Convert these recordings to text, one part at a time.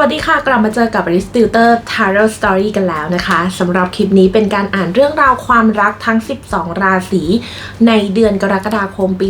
วัสดีค่ะ กลับมาเจอกับ r i s t i l t e r Tarot Story กันแล้วนะคะสำหรับคลิปนี้เป็นการอ่านเรื่องราวความรักทั้ง 12 ราศีในเดือนกรกฎาคมปี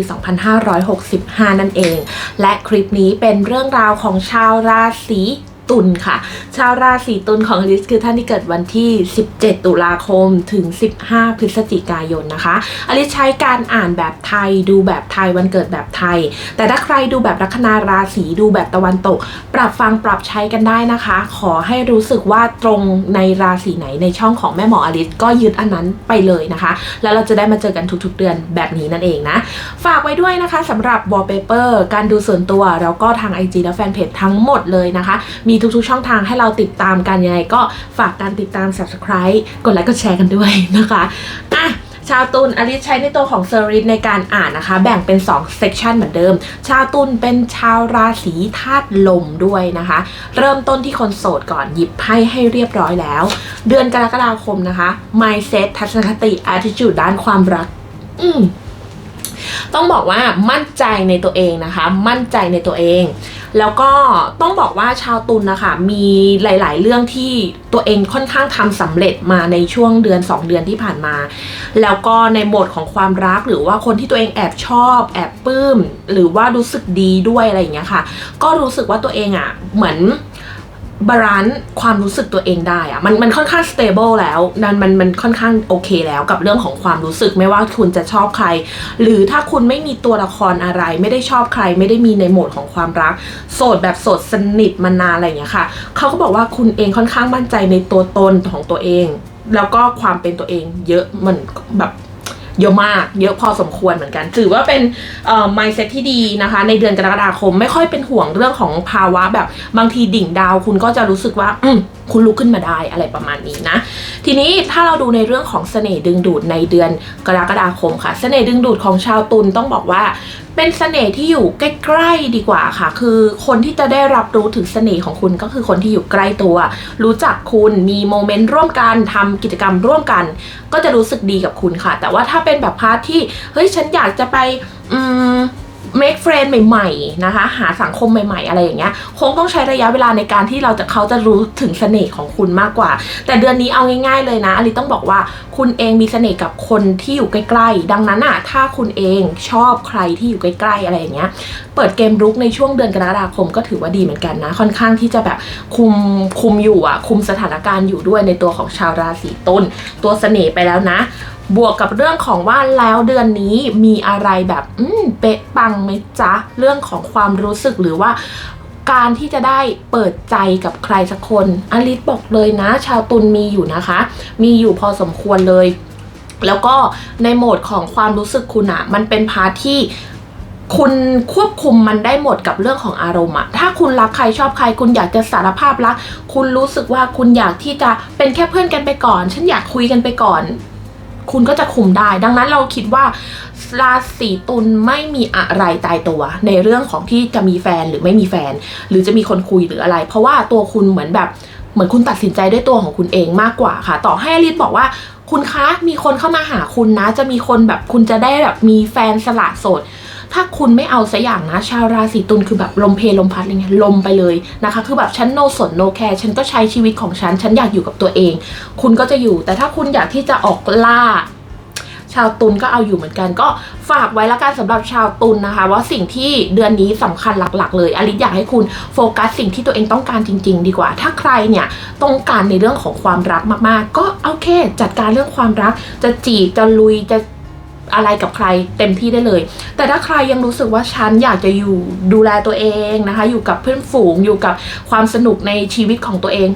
2565 นั่นเอง และคลิปนี้เป็นเรื่องราวของชาวราศี ตุลค่ะ ชาวราศีตุลของอลิสคือท่านที่เกิดวันที่ 17 ตุลาคมถึง 15 พฤศจิกายนนะคะอลิสใช้การอ่านแบบไทยดูแบบไทยวันเกิดแบบไทย แต่ถ้าใครดูแบบลัคนาราศีดูแบบตะวันตก ปรับฟังปรับใช้กันได้นะคะ ขอให้รู้สึกว่าตรงในราศีไหนในช่องของแม่หมออลิสก็ยึดอันนั้นไปเลยนะคะ แล้วเราจะได้มาเจอกันทุกๆเดือนแบบนี้นั่นเองนะ ฝากไว้ด้วยนะคะสำหรับ wallpaper การดูส่วนตัวแล้วก็ทาง IG และแฟนเพจทั้งหมดเลยนะคะ มีทุกๆ ช่องทางให้เราติดตามกันยังไงก็ฝากการติดตาม subscribe กดไลค์กดแชร์กันด้วยนะคะอะชาวตุลอลิสใช้ในตัวของเซอริสในการอ่านนะคะ แบ่งเป็น2เซกชันเหมือนเดิม ชาวตุลเป็นชาวราศีธาตุลมด้วยนะคะ เริ่มต้นที่คนโสดก่อนหยิบไพ่ให้เรียบร้อยแล้ว เดือนกรกฎาคมนะคะ mindset ทัศนคติ attitude ด้านความรัก อืมต้องบอกว่ามั่นใจในตัวเองนะคะ มั่นใจในตัวเอง แล้วก็ต้องบอกว่าชาวตุลนะคะ มีหลาย ๆ เรื่องที่ตัวเองค่อนข้างทำสำเร็จมาในช่วงเดือน 2 เดือนที่ผ่านมา แล้วก็ในโหมดของความรักหรือว่าคนที่ตัวเองแอบชอบ แอบปลื้มหรือว่ารู้สึกดีด้วยอะไรอย่างเงี้ยค่ะ ก็รู้สึกว่าตัวเองอะ่ะเหมือน บาลานซ์ความรู้สึกตัวเองได้อะมันมันค่อนข้างสเตเบิลแล้วมันมันมันค่อนข้างโอเคแล้วกับเรื่องของความรู้สึกไม่ว่าคุณจะชอบใคร หรือถ้าคุณไม่มีตัวละครอะไร ไม่ได้ชอบใคร ไม่ได้มีในโหมดของความรัก โสดแบบโสดสนิทมานานอะไรอย่างเงี้ยค่ะเขาก็บอกว่าคุณเองค่อนข้างมั่นใจในตัวตนของตัวเอง แล้วก็ความเป็นตัวเองเยอะมันแบบ เยอะมาก เยอะพอสมควรเหมือนกัน ถือว่าเป็นเอ่อ mindset ที่ดีนะคะ ในเดือนกรกฎาคมไม่ค่อยเป็นห่วงเรื่องของภาวะแบบบางทีดิ่งดาว คุณก็จะรู้สึกว่า อืม คุณลุกขึ้นมาได้อะไรประมาณนี้นะ ทีนี้ถ้าเราดูในเรื่องของเสน่ห์ดึงดูดในเดือนกรกฎาคมค่ะ เสน่ห์ดึงดูดของชาวตุลต้องบอกว่าเป็นเสน่ห์ที่อยู่ใกล้ๆดีกว่าค่ะ คือคนที่จะได้รับรู้ถึงเสน่ห์ของคุณก็คือคนที่อยู่ใกล้ตัว รู้จักคุณมีโมเมนต์ร่วมกันทำกิจกรรมร่วมกัน ก็จะรู้สึกดีกับคุณค่ะ แต่ว่าถ้าเป็นแบบพาร์ทที่เฮ้ยฉันอยากจะไปอืม make friend ใหม่ๆนะคะ หาสังคมใหม่ ๆ อะไรอย่างเงี้ยคงต้องใช้ระยะเวลาในการที่เราจะเขาจะรู้ถึงเสน่ห์ของคุณมากกว่า แต่เดือนนี้เอาง่าย ๆ เลยนะอลิต้องบอกว่าคุณเองมีเสน่ห์กับคนที่อยู่ใกล้ๆ ดังนั้นอะถ้าคุณเองชอบใครที่อยู่ใกล้ๆอะไรอย่างเงี้ยเปิดเกมรุกในช่วงเดือนกรกฎาคมก็ถือว่าดีเหมือนกันนะ ค่อนข้างที่จะแบบคุมคุมอยู่อะคุมสถานการณ์อยู่ด้วยในตัวของชาวราศีตุลตัวเสน่ห์ไปแล้วนะ บวกกับเรื่องของว่าแล้วเดือนนี้มีอะไรแบบอืมเป๊ะปังไหมจ๊ะ เรื่องของความรู้สึกหรือว่าการที่จะได้เปิดใจกับใครสักคนอลิสบอกเลยนะ ชาวตุลมีอยู่นะคะ มีอยู่พอสมควรเลย แล้วก็ในโหมดของความรู้สึกคุณอะมันเป็นพาร์ทที่คุณควบคุมมันได้หมดกับเรื่องของอารมณ์อะถ้าคุณรักใครชอบใคร คุณอยากจะสารภาพรัก คุณรู้สึกว่าคุณอยากที่จะเป็นแค่เพื่อนกันไปก่อน ฉันอยากคุยกันไปก่อน คุณก็จะคุมได้ ดังนั้นเราคิดว่าราศีตุลไม่มีอะไรตายตัว ในเรื่องของที่จะมีแฟนหรือไม่มีแฟน หรือจะมีคนคุยหรืออะไร เพราะว่าตัวคุณเหมือนแบบเหมือนคุณตัดสินใจด้วยตัวของคุณเองมากกว่าค่ะ ต่อให้อลิศบอกว่าคุณคะมีคนเข้ามาหาคุณนะ จะมีคนแบบคุณจะได้แบบมีแฟนสละโสด ถ้าคุณไม่เอาสักอย่างนะ ชาวราศีตุลคือแบบลมเพลลมพัดอะไรเงี้ยลมไปเลยนะคะ คือแบบฉันโนสนโนแคร์ฉันก็ใช้ชีวิตของฉัน ฉันอยากอยู่กับตัวเอง คุณก็จะอยู่ แต่ถ้าคุณอยากที่จะออกล่าชาวตุลก็เอาอยู่เหมือนกันก็ฝากไว้ละกันสำหรับชาวตุลนะคะ ว่าสิ่งที่เดือนนี้สำคัญหลัก ๆ เลยอลิสอยากให้คุณโฟกัสสิ่งที่ตัวเองต้องการจริง ๆ ดีกว่า ถ้าใครเนี่ยต้องการในเรื่องของความรักมากๆ ก็โอเค จัดการเรื่องความรักจะจีบจะลุยจะ อะไรกับใครเต็มที่ได้เลย แต่ถ้าใครยังรู้สึกว่าฉันอยากจะอยู่ดูแลตัวเองนะคะ อยู่กับเพื่อนฝูงอยู่กับความสนุกในชีวิตของตัวเอง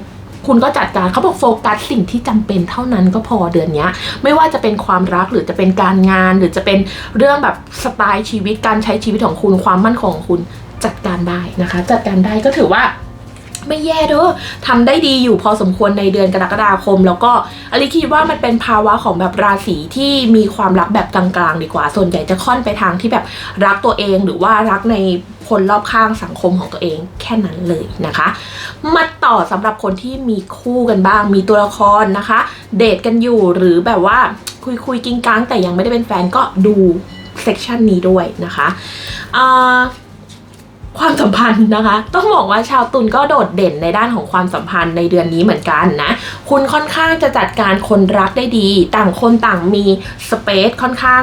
คุณก็จัดการเขาบอกโฟกัสสิ่งที่จำเป็นเท่านั้นก็พอเดือนนี้ไม่ว่าจะเป็นความรักหรือจะเป็นการงาน หรือจะเป็นเรื่องแบบสไตล์ชีวิตการใช้ชีวิตของคุณความมั่นคงของคุณจัดการได้นะคะ จัดการได้ก็ถือว่า ไม่แย่เด้อทำได้ดีอยู่พอสมควรในเดือนกรกฎาคม แล้วก็อลิคิดว่ามันเป็นภาวะของแบบราศีที่มีความรักแบบกลางๆดีกว่า ส่วนใหญ่จะค่อนไปทางที่แบบรักตัวเองหรือว่ารักในคนรอบข้างสังคมของตัวเองแค่นั้นเลยนะคะ มาต่อสำหรับคนที่มีคู่กันบ้าง มีตัวละครนะคะ เดทกันอยู่หรือแบบว่าคุยคุยๆกิ้งกังแต่ยังไม่ได้เป็นแฟนก็ดูเซกชันนี้ด้วยนะคะอ่า ความสัมพันธ์นะคะ ต้องบอกว่าชาวตุลก็โดดเด่นในด้านของความสัมพันธ์ในเดือนนี้เหมือนกันนะ คุณค่อนข้างจะจัดการคนรักได้ดี ต่างคนต่างมีสเปซค่อนข้าง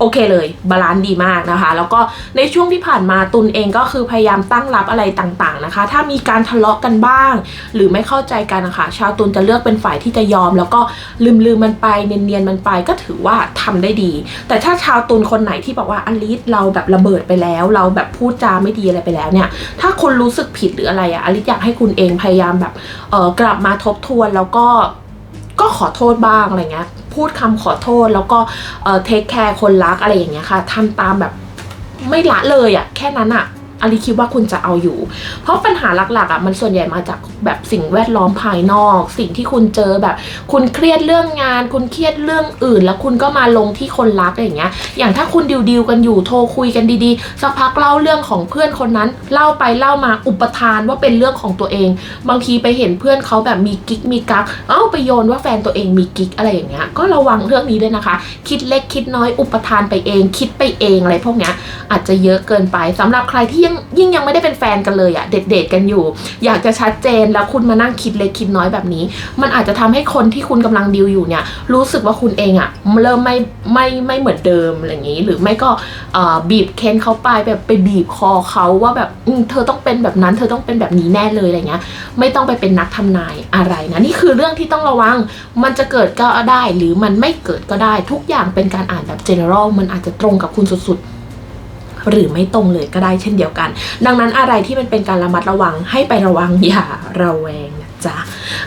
โอเคเลยบาลานซ์ดีมากนะคะ แล้วก็ในช่วงที่ผ่านมาตุนเองก็คือพยายามตั้งรับอะไรต่างๆนะคะ ถ้ามีการทะเลาะกันบ้าง หรือไม่เข้าใจกันนะคะ ชาวตุนจะเลือกเป็นฝ่ายที่จะยอม แล้วก็ลืมลืมมันไปเนียนๆมันไปก็ถือว่าทำได้ดี แต่ถ้าชาวตุนคนไหนที่บอกว่าอลิสเราแบบระเบิดไปแล้ว เราแบบพูดจาไม่ดีอะไรไปแล้วเนี่ย ถ้าคุณรู้สึกผิดหรืออะไรอะอลิสอยากให้คุณเองพยายามแบบเออกลับมาทบทวนแล้วก็ ก็ขอโทษบ้างอะไรเงี้ยพูดคำขอโทษแล้วก็เทคแคร์คนรักอะไรอย่างเงี้ยค่ะทำตามแบบไม่ละเลยอะ่ะแค่นั้นอะ่ะ อลิคิดว่าคุณจะเอาอยู่ เพราะปัญหาหลักๆอะ่ะมันส่วนใหญ่มาจากแบบสิ่งแวดล้อมภายนอก สิ่งที่คุณเจอแบบ คุณเครียดเรื่องงาน คุณเครียดเรื่องอื่น แล้วคุณก็มาลงที่คนรักอะไรอย่างเงี้ย อย่างถ้าคุณดิวดิวๆกันอยู่โทรคุยกันดีๆสักพักเล่าเรื่องของเพื่อนคนนั้น เล่าไปเล่ามาอุปทานว่าเป็นเรื่องของตัวเอง บางทีไปเห็นเพื่อนเขาแบบมีกิ๊กมีกักเอ้าไปโยนว่าแฟนตัวเองมีกิ๊กอะไรอย่างเงี้ยก็ระวังเรื่องนี้ด้วยนะคะ คิดเล็กคิดน้อยอุปทานไปเอง คิดไปเองอะไรพวกเนี้ยอาจจะเยอะเกินไปสำหรับใครที่ยังยิ่งยังไม่ได้เป็นแฟนกันเลยอะเด็ดๆกันอยู่ อยากจะชัดเจนแล้วคุณมานั่งคิดเล็กคิดน้อยแบบนี้ มันอาจจะทำให้คนที่คุณกำลังดิวอยู่เนี่ย รู้สึกว่าคุณเองอะเริ่มไม่ไม่ไม่เหมือนเดิมอะไรอย่างนี้ หรือไม่ก็บีบเค้นเขาไปแบบไปบีบคอเขาว่าแบบเธอต้องเป็นแบบนั้น เธอต้องเป็นแบบนี้แน่เลยอะไรเงี้ย ไม่ต้องไปเป็นนักทำนายอะไรนะนี่คือเรื่องที่ต้องระวัง มันจะเกิดก็ได้ หรือมันไม่เกิดก็ได้ทุกอย่างเป็นการอ่านแบบ general มันอาจจะตรงกับคุณสุดๆ หรือไม่ตรงเลยก็ได้เช่นเดียวกัน ดังนั้นอะไรที่มันเป็นการระมัดระวังให้ไประวังอย่าระแวง จ๊ะ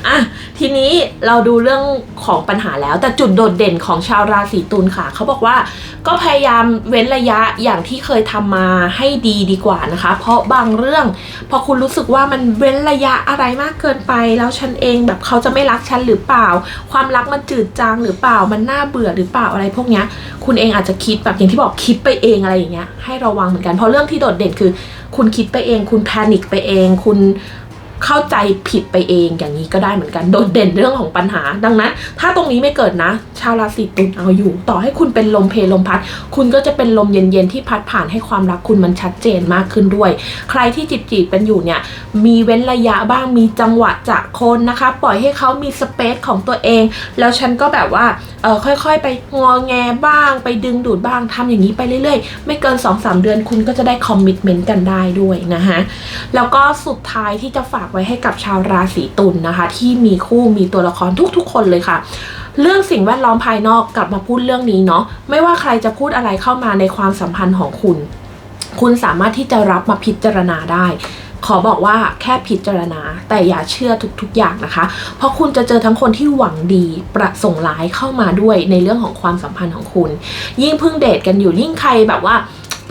อะทีนี้เราดูเรื่องของปัญหาแล้ว แต่จุดโดดเด่นของชาวราศีตุลค่ะ เขาบอกว่าก็พยายามเว้นระยะอย่างที่เคยทำมาให้ดีดีกว่านะคะ เพราะบางเรื่อง พอคุณรู้สึกว่ามันเว้นระยะอะไรมากเกินไป แล้วฉันเองแบบเขาจะไม่รักฉันหรือเปล่า ความรักมันจืดจางหรือเปล่ามันน่าเบื่อหรือเปล่าอะไรพวกนี้คุณเองอาจจะคิดแบบอย่างที่บอกคิดไปเองอะไรอย่างเงี้ยให้ระวังเหมือนกันเพราะเรื่องที่โดดเด่นคือ คุณคิดไปเอง คุณแพนิคไปเอง คุณ เข้าใจผิดไปเองอย่างนี้ก็ได้เหมือนกันโดดเด่นเรื่องของปัญหา ดังนั้น ถ้าตรงนี้ไม่เกิดนะ ชาวราศีตุลเอาอยู่ ต่อให้คุณเป็นลมเพลลมพัด คุณก็จะเป็นลมเย็นๆที่พัดผ่านให้ความรักคุณมันชัดเจนมากขึ้นด้วย ใครที่จีบจีบกันอยู่เนี่ยมีเว้นระยะบ้างมีจังหวะจากคนนะคะ ปล่อยให้เขามีสเปซของตัวเอง แล้วฉันก็แบบว่าเออค่อยๆ ไปงอแงบ้าง ไปดึงดูดบ้างทำอย่างนี้ไปเรื่อยๆ ไม่เกิน 2-3 เดือนคุณก็จะได้คอมมิชเมนต์กันได้ด้วยนะคะแล้วก็สุดท้ายที่จะฝากไว้ให้กับชาวราศีตุลนะคะ ที่มีคู่มีตัวละครทุกๆ คนเลยค่ะ เรื่องสิ่งแวดล้อมภายนอกกลับมาพูดเรื่องนี้เนาะไม่ว่าใครจะพูดอะไรเข้ามาในความสัมพันธ์ของคุณ คุณสามารถที่จะรับมาพิจารณาได้ขอบอกว่าแค่พิจารณาแต่อย่าเชื่อทุกๆอย่างนะคะ เพราะคุณจะเจอทั้งคนที่หวังดีประสงค์ร้ายเข้ามาด้วยในเรื่องของความสัมพันธ์ของคุณ ยิ่งเพิ่งเดทกันอยู่ยิ่งใครแบบว่า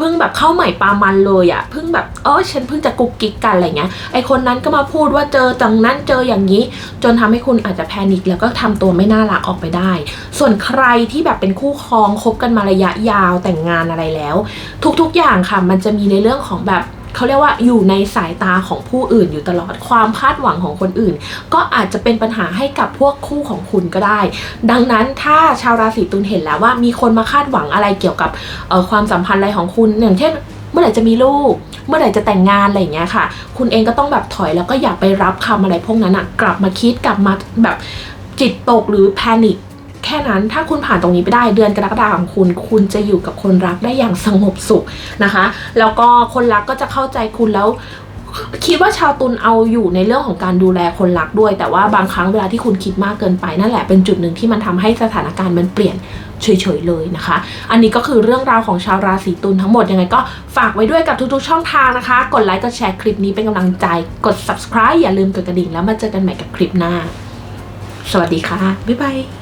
พิ่งแบบเข้าใหม่ปามันเลยอะเพิ่งแบบเออฉันเพิ่งจะกุกกิ๊กกันอะไรเงี้ยไอคนนั้นก็มาพูดว่าเจอจังนั้นเจออย่างนี้ จนทำให้คุณอาจจะแพนิคแล้วก็ทำตัวไม่น่ารักออกไปได้ ส่วนใครที่แบบเป็นคู่ครองคบกันมาระยะยาวแต่งงานอะไรแล้ว ทุกๆอย่างค่ะ มันจะมีในเรื่องของแบบ เขาเรียกว่าอยู่ในสายตาของผู้อื่นอยู่ตลอดความคาดหวังของคนอื่น ก็อาจจะเป็นปัญหาให้กับพวกคู่ของคุณก็ได้ ดังนั้นถ้าชาวราศีตุลเห็นแล้วว่ามีคนมาคาดหวังอะไรเกี่ยวกับความสัมพันธ์อะไรของคุณอย่างเช่นเมื่อไหร่จะมีลูก เมื่อไหร่จะแต่งงานอะไรอย่างเงี้ยค่ะ คุณเองก็ต้องแบบถอยแล้วก็อย่าไปรับคำอะไรพวกนั้นอะกลับมาคิดกลับมาแบบจิตตกหรือแพนิค แค่นั้นถ้าคุณผ่านตรงนี้ไปได้เดือนกรกฎาคมของคุณ คุณจะอยู่กับคนรักได้อย่างสงบสุขนะคะ แล้วก็คนรักก็จะเข้าใจคุณแล้วคิดว่าชาวตุลเอาอยู่ในเรื่องของการดูแลคนรักด้วย แต่ว่าบางครั้งเวลาที่คุณคิดมากเกินไปนั่นแหละเป็นจุดหนึ่งที่มันทำให้สถานการณ์มันเปลี่ยนเฉยๆเลยนะคะ อันนี้ก็คือเรื่องราวของชาวราศีตุลทั้งหมดยังไงก็ฝากไว้ด้วยกับทุกๆช่องทางนะคะ กดไลค์กดแชร์คลิปนี้เป็นกำลังใจ กด subscribe อย่าลืมกดกระดิ่งแล้วมาเจอกันใหม่กับคลิปหน้า สวัสดีค่ะ บ๊ายบาย